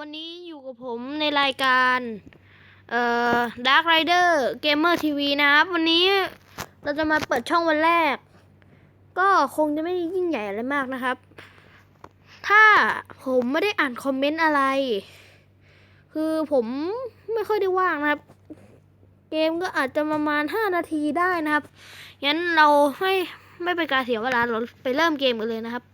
วันนี้อยู่กับผมในรายการเอ่อ Dark Rider Gamer TV นะครับ วันนี้เราจะมาเปิดช่องวันแรก ก็คงจะไม่ยิ่งใหญ่อะไรมากนะครับ ถ้าผมไม่ได้อ่านคอมเมนต์อะไร คือผมไม่ค่อยได้ว่างนะครับ เกมก็อาจจะประมาณ 5 นาทีได้นะครับงั้นเราไม่ไม่เป็นการเสียเวลาเราไปเริ่มเกมกันเลยนะครับ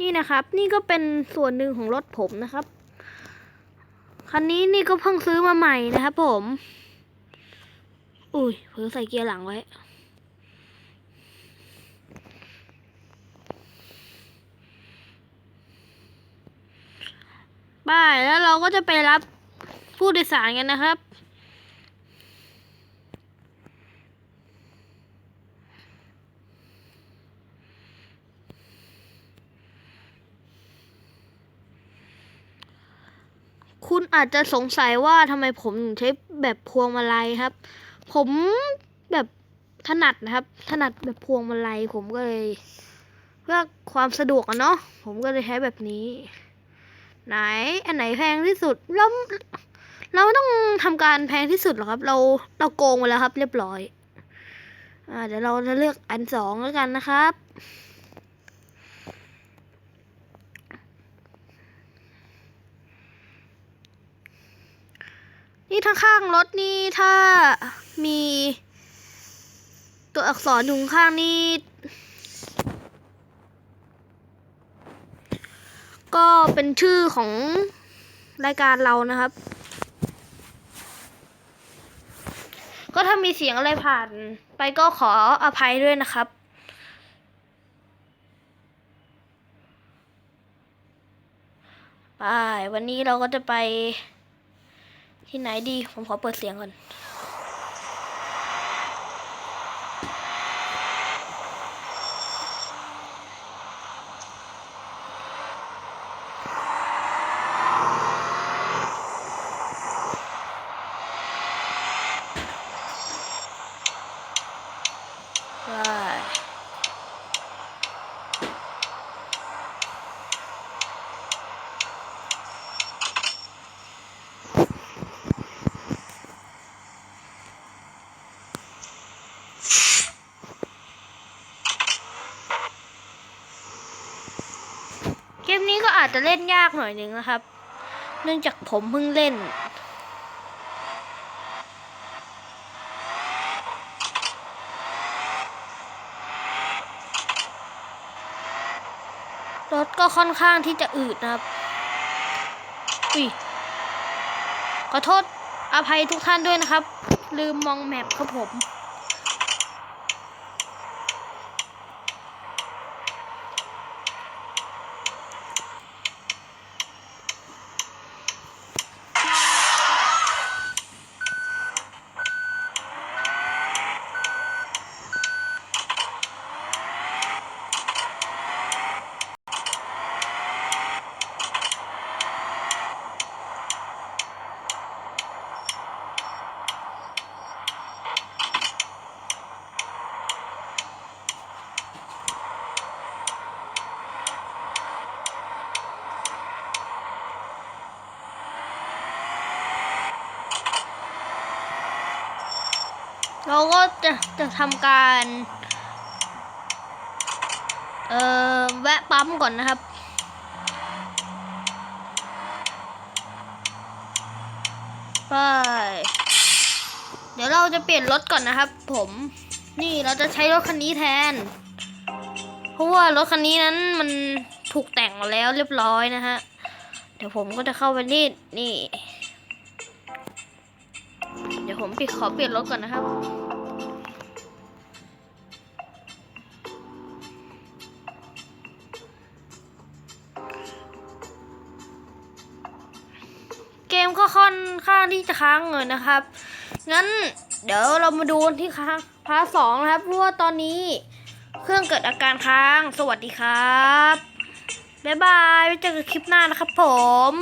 นี่นะครับ นี่ก็เป็นส่วนหนึ่งของรถผมนะครับ คันนี้นี่ก็เพิ่งซื้อมาใหม่นะครับผม อุ้ยเผลอใส่เกียร์หลังไว้ไปแล้วเราก็จะไปรับผู้โดยสารกันนะครับ คุณอาจจะสงสัยว่าทำไมผมถึงใช้แบบพวงมาลัยครับ ผมแบบถนัดนะครับ ถนัดแบบพวงมาลัยผมก็เลยเพื่อความสะดวกอะเนาะผมก็เลยใช้แบบนี้ ไหนอันไหนแพงที่สุดเราเราไม่ต้องทำการแพงที่สุดหรอกครับ เราเราโกงมาแล้วครับ เรียบร้อยอ่าเดี๋ยวเราจะเลือกอันสองแล้วกันนะครับ นี่ถ้าข้างรถนี่ถ้ามีตัวอักษรอยู่ข้างนี่ก็เป็นชื่อของรายการเรานะครับ ก็ถ้ามีเสียงอะไรผ่าน ไปก็ขออภัยด้วยนะครับไปวันนี้เราก็จะไป ที่ไหนดี ผมขอเปิดเสียงก่อน ได้ เกมนี้ก็อาจจะเล่นยากหน่อยหนึ่งนะครับ เนื่องจากผมเพิ่งเล่น รถก็ค่อนข้างที่จะอืดนะครับ อุ้ย ขอโทษอภัยทุกท่านด้วยนะครับ ลืมมองแมปครับผม เราก็จะจะทำการเอ่อแวะปั๊มก่อนนะครับ ไป เดี๋ยวเราจะเปลี่ยนรถก่อนนะครับ ผม นี่เราจะใช้รถคันนี้แทน เพราะว่ารถคันนี้นั้นมันถูกแต่งมาแล้วเรียบร้อยนะฮะ เดี๋ยวผมก็จะเข้าไปนี่นี่ ผมปิดขอเปลี่ยนรถก่อนนะครับ เกมก็ค่อนข้างที่จะค้างเลยนะครับ งั้นเดี๋ยวเรามาดูที่ค้างพาร์ทสองนะครับเพราะว่าตอนนี้เครื่องเกิดอาการค้าง สวัสดีครับ บ๊ายบายไว้เจอกันคลิปหน้านะครับผม